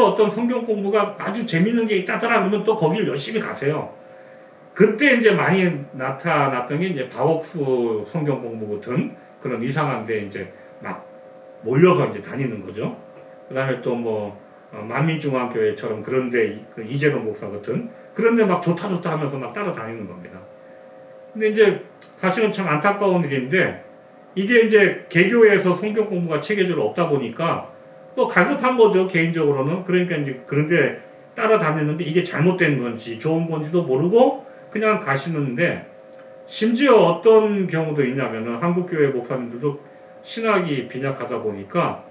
교회에서 어떤 성경 공부가 아주 재밌는 게 있다더라 그러면 또 거기를 열심히 가세요. 그때 이제 많이 나타났던 게 이제 바옥수 성경 공부 같은 그런 이상한데 이제 막 몰려서 이제 다니는 거죠. 그 다음에 또뭐 만민중앙교회처럼 그런데 이- 그 이재동 목사 같은 그런데 막 좋다 좋다 하면서 막 따라다니는 겁니다. 근데 이제 사실은 참 안타까운 일인데 이게 이제 개교에서 성경 공부가 체계적으로 없다 보니까 뭐 갈급한 거죠 개인적으로는 그러니까 이제 그런데 따라다녔는데 이게 잘못된 건지 좋은 건지도 모르고 그냥 가시는데 심지어 어떤 경우도 있냐면은 한국 교회 목사님들도 신학이 빈약하다 보니까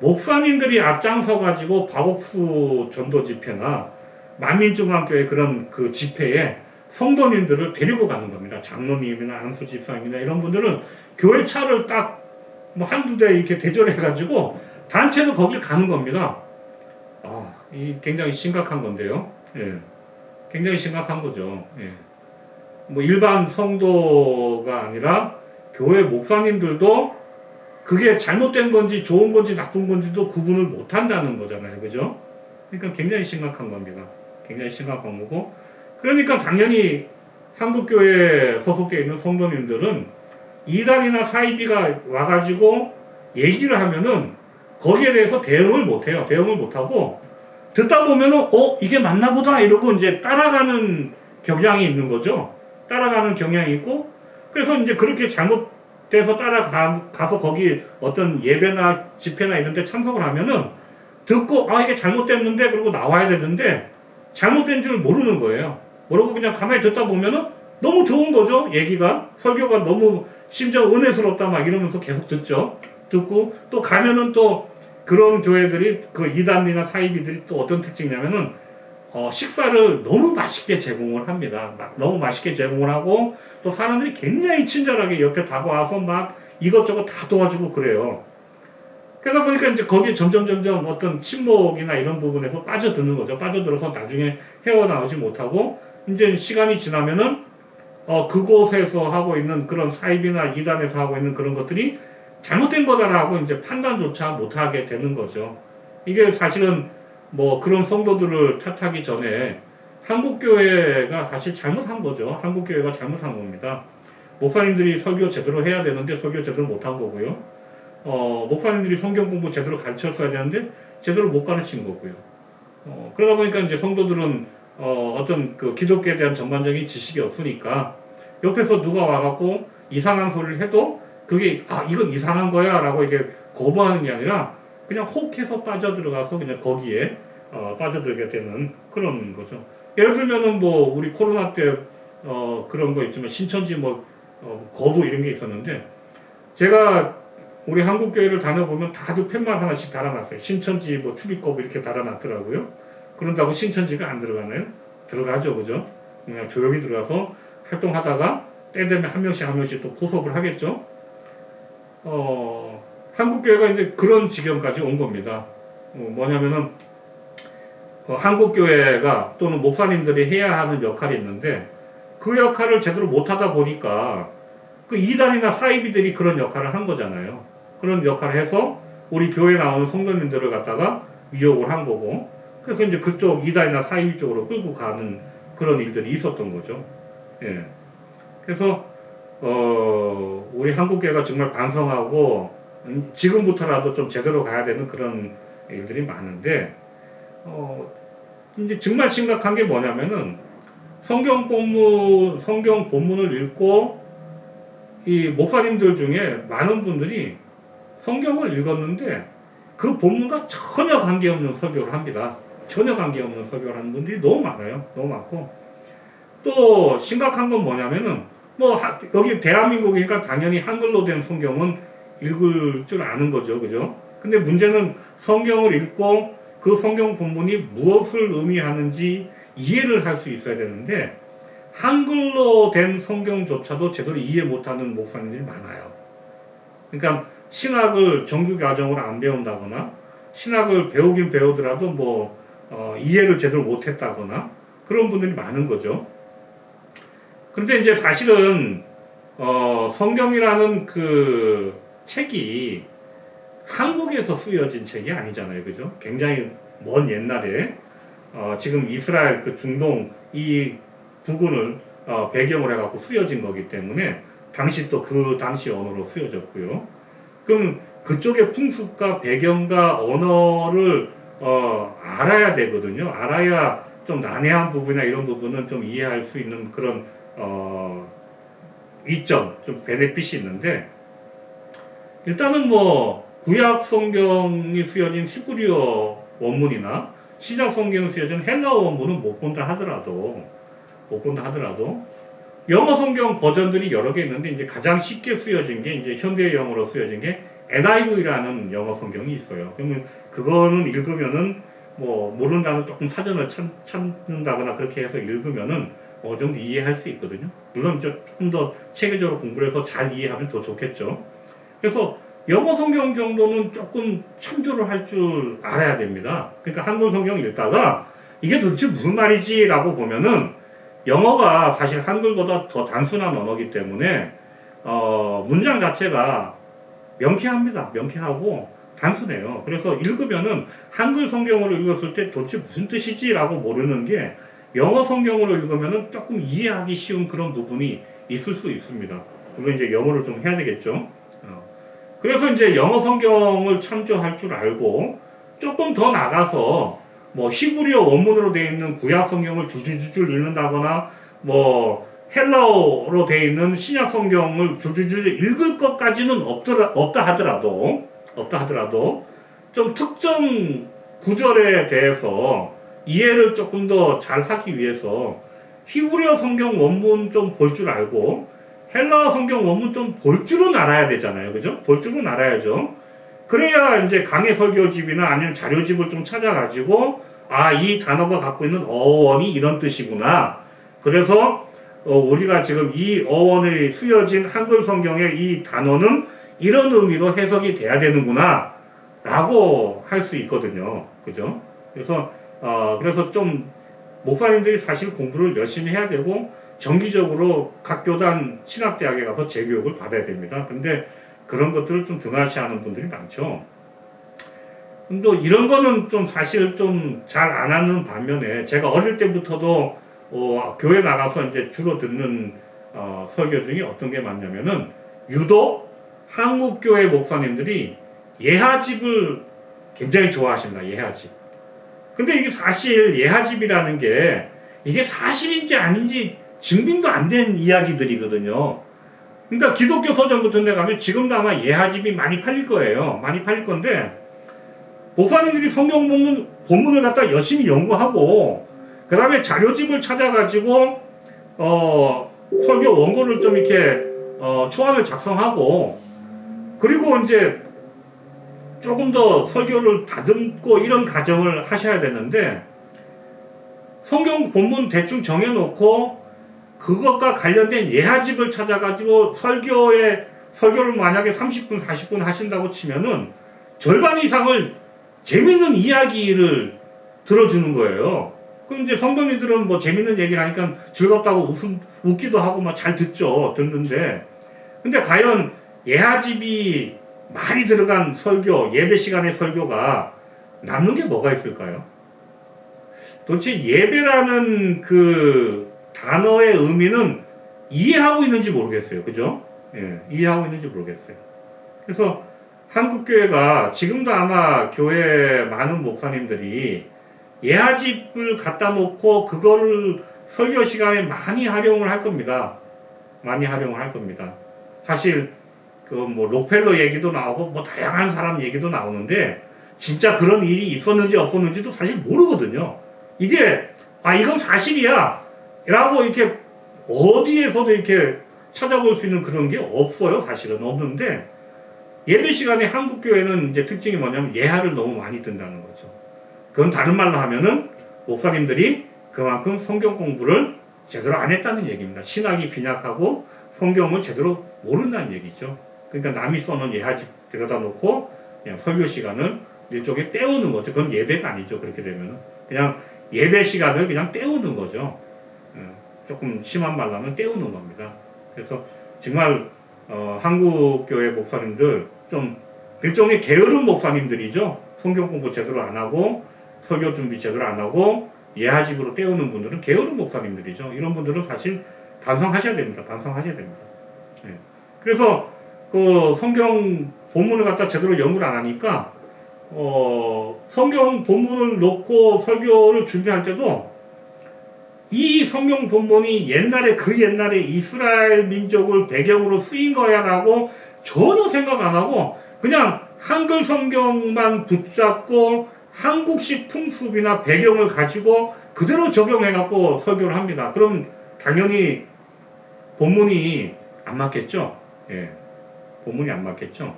목사님들이 앞장서 가지고 박옥수 전도 집회나 만민중앙교회 그런 그 집회에 성도님들을 데리고 가는 겁니다. 장로님이나 안수 집사님이나 이런 분들은 교회 차를 딱 뭐 한두 대 이렇게 대절해 가지고 단체로 거길 가는 겁니다. 아, 이 굉장히 심각한 건데요. 예. 굉장히 심각한 거죠. 예. 뭐 일반 성도가 아니라 교회 목사님들도 그게 잘못된 건지 좋은 건지 나쁜 건지도 구분을 못 한다는 거잖아요. 그죠? 그러니까 굉장히 심각한 겁니다. 굉장히 심각한 거고. 그러니까 당연히 한국교회에 소속되어 있는 성도님들은 이단이나 사이비가 와가지고 얘기를 하면은 거기에 대해서 대응을 못해요. 대응을 못하고 듣다 보면은 어 이게 맞나 보다 이러고 이제 따라가는 경향이 있는 거죠. 따라가는 경향이 있고 그래서 이제 그렇게 잘못돼서 따라가서 거기 어떤 예배나 집회나 이런 데 참석을 하면은 듣고 아 이게 잘못됐는데 그러고 나와야 되는데 잘못된 줄 모르는 거예요. 모르고 그냥 가만히 듣다 보면은 너무 좋은 거죠. 얘기가 설교가 너무 심지어 은혜스럽다 막 이러면서 계속 듣죠. 듣고 또 가면은 또 그런 교회들이 그 이단이나 사이비들이 또 어떤 특징이냐면은 어, 식사를 너무 맛있게 제공을 합니다. 막 너무 맛있게 제공을 하고 또 사람들이 굉장히 친절하게 옆에 다가와서 막 이것저것 다 도와주고 그래요. 그러다 보니까 이제 거기에 점점 점점 어떤 침묵이나 이런 부분에서 빠져드는 거죠. 빠져들어서 나중에 헤어나오지 못하고 이제 시간이 지나면은 어, 그곳에서 하고 있는 그런 사입이나 이단에서 하고 있는 그런 것들이 잘못된 거다라고 이제 판단조차 못하게 되는 거죠. 이게 사실은 뭐 그런 성도들을 탓하기 전에 한국교회가 사실 잘못한 거죠. 한국교회가 잘못한 겁니다. 목사님들이 설교 제대로 해야 되는데 설교 제대로 못한 거고요. 어, 목사님들이 성경 공부 제대로 가르쳤어야 되는데 제대로 못 가르친 거고요. 어, 그러다 보니까 이제 성도들은 어, 어떤 그 기독교에 대한 전반적인 지식이 없으니까 옆에서 누가 와갖고 이상한 소리를 해도 그게 아 이건 이상한 거야라고 이게 거부하는 게 아니라 그냥 혹해서 빠져들어가서 그냥 거기에 어, 빠져들게 되는 그런 거죠. 예를 들면은 뭐 우리 코로나 때 어, 그런 거 있지만 신천지 뭐 어, 거부 이런 게 있었는데 제가 우리 한국 교회를 다녀보면 다들 팻말 하나씩 달아놨어요. 신천지 뭐 출입 거부 이렇게 달아놨더라고요. 그런다고 신천지가 안 들어가나요? 들어가죠, 그죠? 그냥 조용히 들어가서 활동하다가 때 되면 한 명씩 한 명씩 또 포섭을 하겠죠. 어, 한국 교회가 이제 그런 지경까지 온 겁니다. 어, 뭐냐면은 어, 한국 교회가 또는 목사님들이 해야 하는 역할이 있는데 그 역할을 제대로 못하다 보니까 그 이단이나 사이비들이 그런 역할을 한 거잖아요. 그런 역할을 해서 우리 교회 나오는 성도님들을 갖다가 미혹을 한 거고 그래서 이제 그쪽 이단이나 사이비 쪽으로 끌고 가는 그런 일들이 있었던 거죠. 예. 그래서 어 우리 한국교회가 정말 반성하고 음, 지금부터라도 좀 제대로 가야 되는 그런 일들이 많은데 어 이제 정말 심각한 게 뭐냐면은 성경 본문 성경 본문을 읽고 이 목사님들 중에 많은 분들이 성경을 읽었는데 그 본문과 전혀 관계없는 설교를 합니다. 전혀 관계없는 설교를 하는 분들이 너무 많아요. 너무 많고 또 심각한 건 뭐냐면은 뭐 하- 여기 대한민국이니까 당연히 한글로 된 성경은 읽을 줄 아는 거죠, 그죠? 근데 문제는 성경을 읽고 그 성경 본문이 무엇을 의미하는지 이해를 할 수 있어야 되는데 한글로 된 성경조차도 제대로 이해 못하는 목사님들이 많아요. 그러니까 신학을 정규 과정으로 안 배운다거나 신학을 배우긴 배우더라도 뭐 어, 이해를 제대로 못했다거나 그런 분들이 많은 거죠. 그런데 이제 사실은 어, 성경이라는 그 책이 한국에서 쓰여진 책이 아니잖아요, 그죠? 굉장히 먼 옛날에 어, 지금 이스라엘 그 중동 이 부근을 어, 배경으로 해갖고 쓰여진 거기 때문에 당시 또 그 당시 언어로 쓰여졌고요. 그럼 그쪽의 풍습과 배경과 언어를 어, 알아야 되거든요. 알아야 좀 난해한 부분이나 이런 부분은 좀 이해할 수 있는 그런 어, 이점, 좀 베네핏이 있는데 일단은 뭐 구약 성경이 쓰여진 히브리어 원문이나 신약 성경이 쓰여진 헬라어 원문은 못 본다 하더라도 못 본다 하더라도 영어 성경 버전들이 여러 개 있는데 이제 가장 쉽게 쓰여진 게 이제 현대 영어로 쓰여진 게 NIV라는 영어 성경이 있어요. 그러면 그거는 읽으면은 뭐 모르는 단어 조금 사전을 찾, 찾는다거나 그렇게 해서 읽으면은 어느 정도 이해할 수 있거든요. 물론 저 조금 더 체계적으로 공부를 해서 잘 이해하면 더 좋겠죠. 그래서 영어 성경 정도는 조금 참조를 할 줄 알아야 됩니다. 그러니까 한글 성경 읽다가 이게 도대체 무슨 말이지라고 보면은 영어가 사실 한글보다 더 단순한 언어이기 때문에 어, 문장 자체가 명쾌합니다. 명쾌하고 단순해요. 그래서 읽으면은 한글 성경으로 읽었을 때 도대체 무슨 뜻이지라고 모르는 게 영어 성경으로 읽으면은 조금 이해하기 쉬운 그런 부분이 있을 수 있습니다. 물론 이제 영어를 좀 해야 되겠죠. 어. 그래서 이제 영어 성경을 참조할 줄 알고 조금 더 나가서 뭐 히브리어 원문으로 되어 있는 구약 성경을 줄줄줄 읽는다거나 뭐 헬라어로 되어 있는 신약 성경을 줄줄줄 읽을 것까지는 없더라, 없다 하더라도 없다 하더라도 좀 특정 구절에 대해서 이해를 조금 더 잘 하기 위해서 히브리어 성경 원문 좀 볼 줄 알고 헬라어 성경 원문 좀 볼 줄은 알아야 되잖아요. 그죠? 볼 줄은 알아야죠. 그래야 이제 강의 설교집이나 아니면 자료집을 좀 찾아가지고 아, 이 단어가 갖고 있는 어원이 이런 뜻이구나. 그래서 어, 우리가 지금 이 어원의 쓰여진 한글 성경의 이 단어는 이런 의미로 해석이 돼야 되는구나. 라고 할 수 있거든요. 그죠? 그래서, 어, 그래서 좀, 목사님들이 사실 공부를 열심히 해야 되고, 정기적으로 각 교단 신학대학에 가서 재교육을 받아야 됩니다. 근데 그런 것들을 좀 등하시하는 분들이 많죠. 또 이런 거는 좀 사실 좀 잘 안 하는 반면에 제가 어릴 때부터도 어, 교회 나가서 이제 주로 듣는 어, 설교 중에 어떤 게 많냐면은 유독 한국 교회 목사님들이 예하집을 굉장히 좋아하신다. 예하집. 근데 이게 사실 예하집이라는 게 이게 사실인지 아닌지 증빙도 안 된 이야기들이거든요. 그러니까 기독교 서점 같은 데 가면 지금도 아마 예하집이 많이 팔릴 거예요. 많이 팔릴 건데 목사님들이 성경 본문, 본문을 갖다 열심히 연구하고 그 다음에 자료집을 찾아가지고 어, 설교 원고를 좀 이렇게 어, 초안을 작성하고 그리고 이제 조금 더 설교를 다듬고 이런 과정을 하셔야 되는데 성경 본문 대충 정해놓고 그것과 관련된 예하집을 찾아가지고 설교에 설교를 만약에 30분 40분 하신다고 치면은 절반 이상을 재밌는 이야기를 들어주는 거예요. 그럼 이제 성도님들은 뭐 재밌는 얘기를 하니까 즐겁다고 웃음, 웃기도 하고 막 잘 듣죠. 듣는데. 근데 과연 예하집이 많이 들어간 설교, 예배 시간의 설교가 남는 게 뭐가 있을까요? 도대체 예배라는 그 단어의 의미는 이해하고 있는지 모르겠어요. 그죠? 예, 이해하고 있는지 모르겠어요. 그래서 한국교회가 지금도 아마 교회 많은 목사님들이 예하집을 갖다 놓고 그거를 설교 시간에 많이 활용을 할 겁니다. 많이 활용을 할 겁니다. 사실 그 뭐 록펠러 얘기도 나오고 뭐 다양한 사람 얘기도 나오는데 진짜 그런 일이 있었는지 없었는지도 사실 모르거든요. 이게 아 이건 사실이야 라고 이렇게 어디에서도 이렇게 찾아볼 수 있는 그런 게 없어요. 사실은 없는데 예배 시간에 한국 교회는 이제 특징이 뭐냐면 예하를 너무 많이 든다는 거죠. 그건 다른 말로 하면은 목사님들이 그만큼 성경 공부를 제대로 안 했다는 얘기입니다. 신학이 빈약하고 성경을 제대로 모른다는 얘기죠. 그러니까 남이 써놓은 예하집 들여다 놓고 그냥 설교 시간을 일종의 때우는 거죠. 그건 예배가 아니죠. 그렇게 되면은 그냥 예배 시간을 그냥 때우는 거죠. 예, 조금 심한 말로 하면 때우는 겁니다. 그래서 정말 어, 한국 교회 목사님들 좀 일종의 게으른 목사님들이죠. 성경 공부 제대로 안 하고 설교 준비 제대로 안 하고 예하집으로 때우는 분들은 게으른 목사님들이죠. 이런 분들은 사실 반성하셔야 됩니다. 반성하셔야 됩니다. 예. 그래서 그 성경 본문을 갖다 제대로 연구를 안 하니까 어, 성경 본문을 놓고 설교를 준비할 때도 이 성경 본문이 옛날에 그 옛날에 이스라엘 민족을 배경으로 쓰인 거야라고 전혀 생각 안 하고 그냥 한글 성경만 붙잡고 한국식 풍습이나 배경을 가지고 그대로 적용해 갖고 설교를 합니다. 그럼 당연히 본문이 안 맞겠죠? 예. 본문이 안 맞겠죠?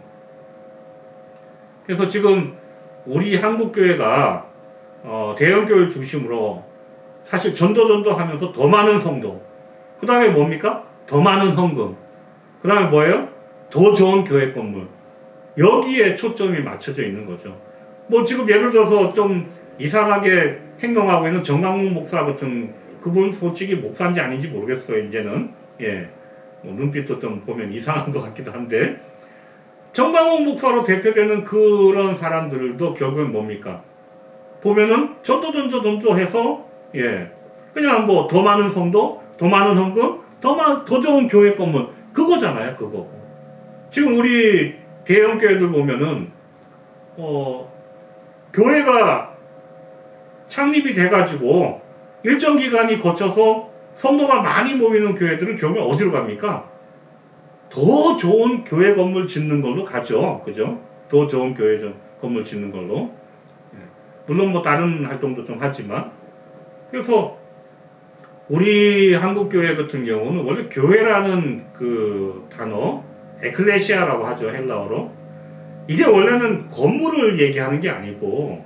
그래서 지금 우리 한국교회가 어, 대형교회를 중심으로 사실 전도 전도 하면서 더 많은 성도 그 다음에 뭡니까? 더 많은 헌금 그 다음에 뭐예요? 더 좋은 교회 건물 여기에 초점이 맞춰져 있는 거죠 뭐 지금 예를 들어서 좀 이상하게 행동하고 있는 정강훈 목사 같은 그분 솔직히 목사인지 아닌지 모르겠어요 이제는 예뭐 눈빛도 좀 보면 이상한 것 같기도 한데 정강훈 목사로 대표되는 그런 사람들도 결국은 뭡니까? 보면은 전도 전도 전도 해서 예 그냥 뭐 더 많은 성도, 더 많은 헌금, 더 많은 더 좋은 교회 건물 그거잖아요 그거. 지금 우리 대형 교회들 보면은 어 교회가 창립이 돼가지고 일정 기간이 거쳐서 성도가 많이 모이는 교회들은 결국 어디로 갑니까? 더 좋은 교회 건물 짓는 걸로 가죠. 그죠? 더 좋은 교회 좀 건물 짓는 걸로. 예. 물론 뭐 다른 활동도 좀 하지만. 그래서 우리 한국 교회 같은 경우는 원래 교회라는 그 단어, 에클레시아라고 하죠. 헬라어로. 이게 원래는 건물을 얘기하는 게 아니고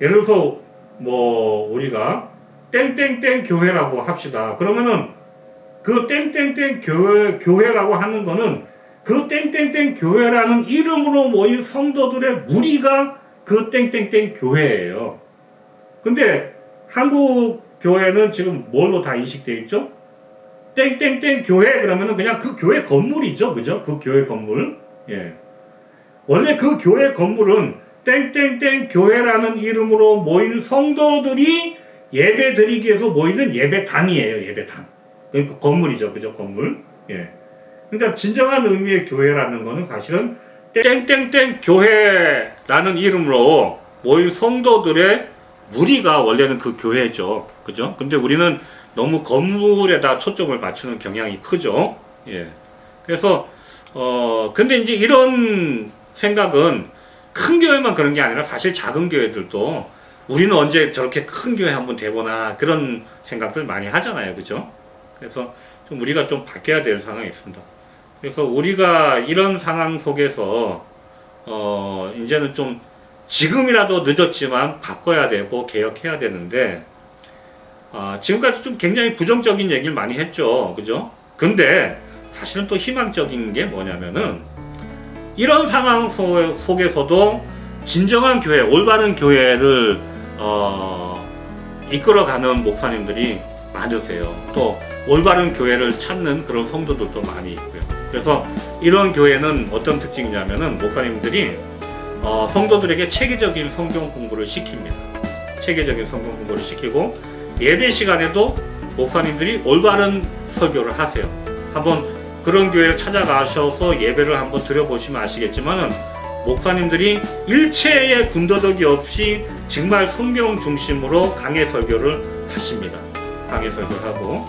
예를 들어서 뭐 우리가 땡땡땡 교회라고 합시다. 그러면은 그 땡땡땡 교회, 교회라고 하는 거는 그 땡땡땡 교회라는 이름으로 모인 성도들의 무리가 그 땡땡땡 교회예요. 근데 한국 교회는 지금 뭘로 다 인식되어 있죠? 땡땡땡 교회 그러면은 그냥 그 교회 건물이죠. 그죠? 그 교회 건물. 예. 원래 그 교회 건물은 땡땡땡 교회라는 이름으로 모인 성도들이 예배 드리기 위해서 모이는 예배당이에요. 예배당. 그러니까 건물이죠. 그죠? 건물. 예. 그러니까 진정한 의미의 교회라는 거는 사실은 땡땡땡 교회라는 이름으로 모인 성도들의 무리가 원래는 그 교회죠. 그죠? 근데 우리는 너무 건물에다 초점을 맞추는 경향이 크죠. 예. 그래서, 어, 근데 이제 이런 생각은 큰 교회만 그런 게 아니라 사실 작은 교회들도 우리는 언제 저렇게 큰 교회 한번 되거나 그런 생각들 많이 하잖아요. 그죠? 그래서 좀 우리가 좀 바뀌어야 될 상황이 있습니다. 그래서 우리가 이런 상황 속에서 어 이제는 좀 지금이라도 늦었지만 바꿔야 되고 개혁해야 되는데 아, 지금까지 좀 굉장히 부정적인 얘기를 많이 했죠. 그죠? 근데 사실은 또 희망적인 게 뭐냐면은 이런 상황 속- 속에서도 진정한 교회, 올바른 교회를 어, 이끌어가는 목사님들이 많으세요. 또 올바른 교회를 찾는 그런 성도들도 많이 있고요. 그래서 이런 교회는 어떤 특징이냐면은 목사님들이 어, 성도들에게 체계적인 성경 공부를 시킵니다. 체계적인 성경 공부를 시키고 예배 시간에도 목사님들이 올바른 설교를 하세요. 한번 그런 교회를 찾아가셔서 예배를 한번 드려보시면 아시겠지만은 목사님들이 일체의 군더더기 없이 정말 성경 중심으로 강해 설교를 하십니다. 강해 설교를 하고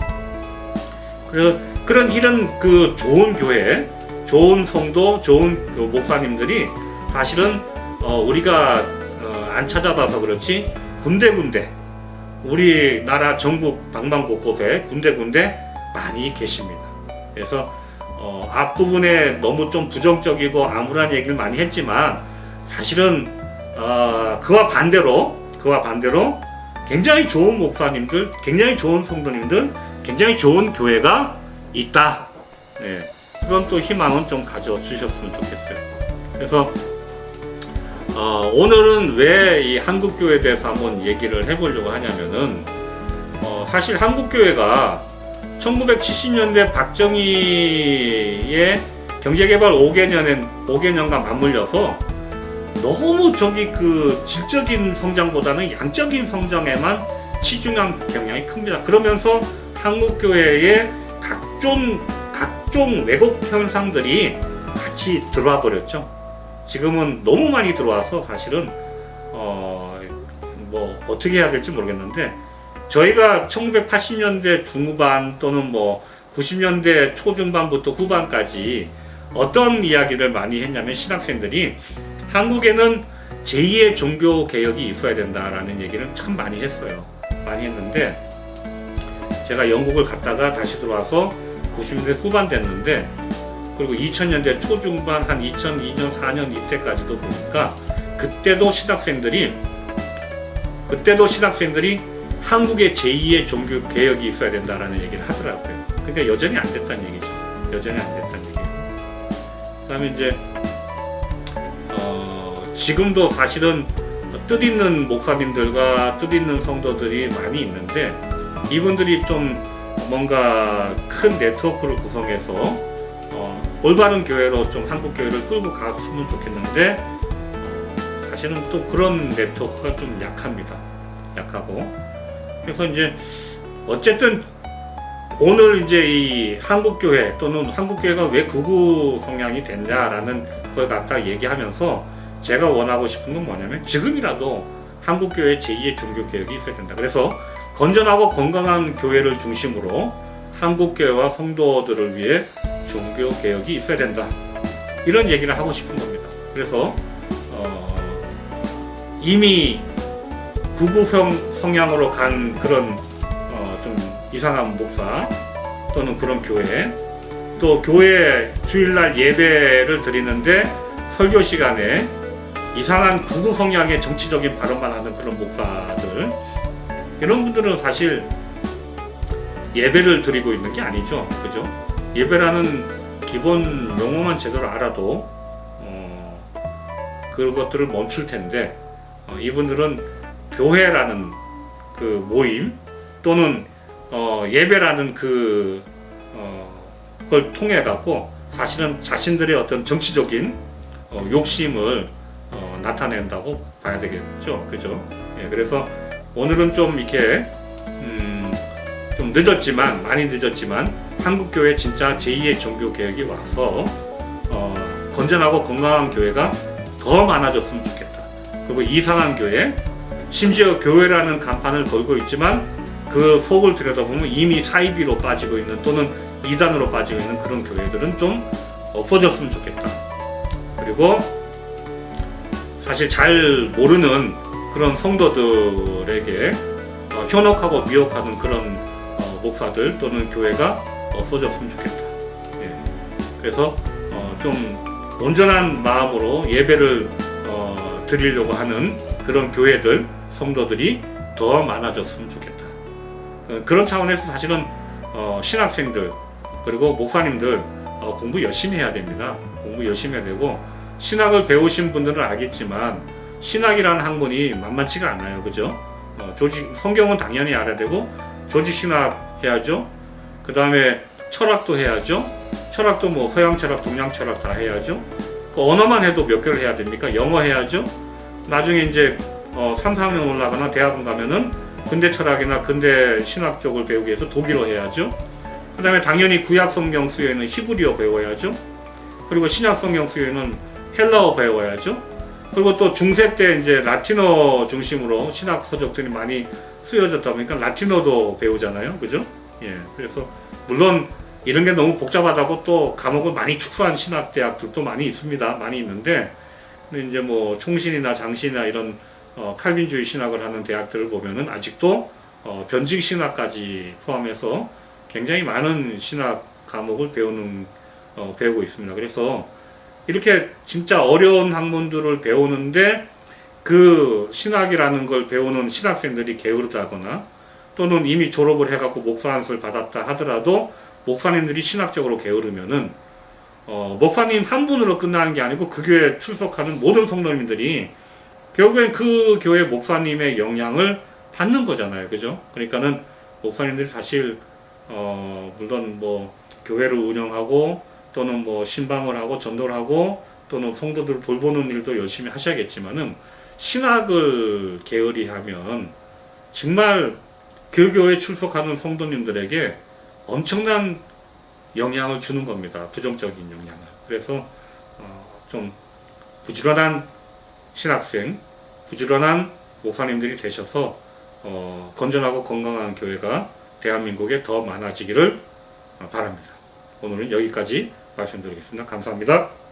그래, 그런 이런 그 좋은 교회, 좋은 성도, 좋은 그 목사님들이 사실은 어, 우리가 어, 안 찾아봐서 그렇지 군데군데 우리나라 전국 방방 곳곳에 군데군데 많이 계십니다. 그래서 어, 앞부분에 너무 좀 부정적이고 암울한 얘기를 많이 했지만 사실은 어, 그와 반대로 그와 반대로 굉장히 좋은 목사님들, 굉장히 좋은 성도님들, 굉장히 좋은 교회가 있다. 네, 그런 또 희망은 좀 가져 주셨으면 좋겠어요. 그래서 어, 오늘은 왜 이 한국 교회에 대해서 한번 얘기를 해보려고 하냐면은 어, 사실 한국 교회가 1970년대 박정희의 경제개발 5개년에 5개년과 맞물려서 너무 저기 그 질적인 성장보다는 양적인 성장에만 치중한 경향이 큽니다. 그러면서 한국 교회의 각종 각종 왜곡 현상들이 같이 들어와 버렸죠. 지금은 너무 많이 들어와서 사실은 어 뭐 어떻게 해야 될지 모르겠는데 저희가 1980년대 중후반 또는 뭐 90년대 초중반부터 후반까지 어떤 이야기를 많이 했냐면 신학생들이 한국에는 제2의 종교 개혁이 있어야 된다라는 얘기를 참 많이 했어요. 많이 했는데 제가 영국을 갔다가 다시 들어와서 90년대 후반 됐는데 그리고 2000년대 초중반 한 2002년 4년 이때까지도 보니까 그때도 신학생들이 그때도 신학생들이 한국의 제2의 종교 개혁이 있어야 된다라는 얘기를 하더라고요. 그러니까 여전히 안 됐다는 얘기죠. 여전히 안 됐다는 얘기. 그다음에 이제 어, 지금도 사실은 뜻 있는 목사님들과 뜻 있는 성도들이 많이 있는데 이분들이 좀 뭔가 큰 네트워크를 구성해서 어, 올바른 교회로 좀 한국 교회를 끌고 갔으면 좋겠는데 어, 사실은 또 그런 네트워크가 좀 약합니다. 약하고 그래서 이제 어쨌든 오늘 이제 이 한국 교회 또는 한국 교회가 왜 극우 성향이 됐냐라는 걸 갖다 얘기하면서 제가 원하고 싶은 건 뭐냐면 지금이라도 한국 교회 제2의 종교 개혁이 있어야 된다. 그래서 건전하고 건강한 교회를 중심으로 한국 교회와 성도들을 위해 종교 개혁이 있어야 된다. 이런 얘기를 하고 싶은 겁니다. 그래서 어, 이미 구구성 성향으로 간 그런 어, 좀 이상한 목사 또는 그런 교회. 또 교회 주일날 예배를 드리는데 설교 시간에 이상한 구구 성향의 정치적인 발언만 하는 그런 목사들. 이런 분들은 사실 예배를 드리고 있는 게 아니죠. 그죠? 예배라는 기본 용어만 제대로 알아도 어, 그것들을 멈출 텐데 어, 이분들은 교회라는 그 모임 또는 어, 예배라는 그 어, 그걸 통해 갖고 사실은 자신들의 어떤 정치적인 어, 욕심을 어, 나타낸다고 봐야 되겠죠, 그죠? 예, 그래서 오늘은 좀 이렇게 음, 좀 늦었지만 많이 늦었지만 한국 교회 진짜 제2의 종교 개혁이 와서 어, 건전하고 건강한 교회가 더 많아졌으면 좋겠다. 그리고 이상한 교회, 심지어 교회라는 간판을 걸고 있지만 그 속을 들여다보면 이미 사이비로 빠지고 있는 또는 이단으로 빠지고 있는 그런 교회들은 좀 없어졌으면 좋겠다. 그리고 사실 잘 모르는 그런 성도들에게 어, 현혹하고 미혹하는 그런 어, 목사들 또는 교회가 없어졌으면 좋겠다. 예. 그래서 어, 좀 온전한 마음으로 예배를 어, 드리려고 하는 그런 교회들, 성도들이 더 많아졌으면 좋겠다. 그- 그런 차원에서 사실은 어, 신학생들 그리고 목사님들 어, 공부 열심히 해야 됩니다. 공부 열심히 해야 되고 신학을 배우신 분들은 알겠지만 신학이라는 학문이 만만치가 않아요. 그죠? 어, 조직 성경은 당연히 알아야 되고 조직 신학 해야죠. 그 다음에 철학도 해야죠. 철학도 뭐 서양 철학, 동양 철학 다 해야죠. 그 언어만 해도 몇 개를 해야 됩니까? 영어 해야죠. 나중에 이제 어, 3, 4학년 올라가나 대학원 가면은 근대 철학이나 근대 신학 쪽을 배우기 위해서 독일어 해야죠. 그 다음에 당연히 구약 성경 수요에는 히브리어 배워야죠. 그리고 신약 성경 수요에는 헬라어 배워야죠. 그리고 또 중세 때 이제 라틴어 중심으로 신학 서적들이 많이 쓰여졌다 보니까 라틴어도 배우잖아요. 그죠? 예. 그래서 물론 이런 게 너무 복잡하다고 또 과목을 많이 축소한 신학 대학들도 많이 있습니다. 많이 있는데 근데 이제 뭐 총신이나 장신이나 이런 어, 칼빈주의 신학을 하는 대학들을 보면은 아직도 어, 변직 신학까지 포함해서 굉장히 많은 신학 과목을 배우는 어, 배우고 있습니다. 그래서 이렇게 진짜 어려운 학문들을 배우는데 그 신학이라는 걸 배우는 신학생들이 게으르다거나 또는 이미 졸업을 해갖고 목사 한술 받았다 하더라도 목사님들이 신학적으로 게으르면은 어, 목사님 한 분으로 끝나는 게 아니고 그 교회에 출석하는 모든 성도님들이 결국엔 그 교회 목사님의 영향을 받는 거잖아요. 그죠? 그러니까는 목사님들이 사실 어, 물론 뭐 교회를 운영하고 또는 뭐 신방을 하고 전도를 하고 또는 성도들을 돌보는 일도 열심히 하셔야겠지만은 신학을 게으리 하면 정말 그 교회에 출석하는 성도님들에게 엄청난 영향을 주는 겁니다. 부정적인 영향을. 그래서 어, 좀 부지런한 신학생, 부지런한 목사님들이 되셔서 어, 건전하고 건강한 교회가 대한민국에 더 많아지기를 바랍니다. 오늘은 여기까지 말씀드리겠습니다. 감사합니다.